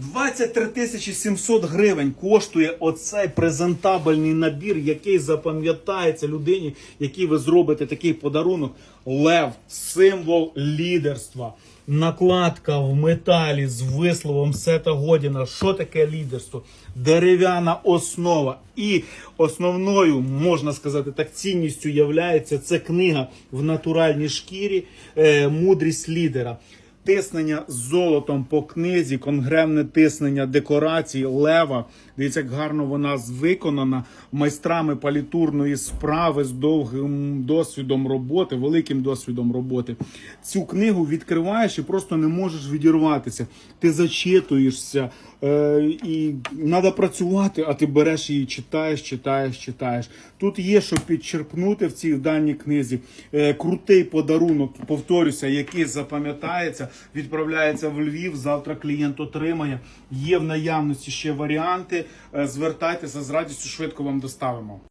23 тисячі 700 гривень коштує оцей презентабельний набір, який запам'ятається людині, який ви зробите такий подарунок. Лев, символ лідерства. Накладка в металі з висловом Сета Годіна. Що таке лідерство? Дерев'яна основа. І основною, можна сказати, так цінністю являється це книга в натуральній шкірі е, Мудрість лідера. Тиснення золотом по книзі, конгремне тиснення декорацій, лева. Дивіться, як гарно вона виконана майстрами палітурної справи з довгим досвідом роботи, великим досвідом роботи. Цю книгу відкриваєш і просто не можеш відірватися. Ти зачитуєшся, і треба працювати, а ти береш її, читаєш, читаєш, читаєш. Тут є що підчерпнути в цій даній книзі. Е, крутий подарунок, повторюся, який запам'ятається, відправляється в Львів. Завтра клієнт отримає. Є в наявності ще варіанти. Е, звертайтеся з радістю, швидко вам доставимо.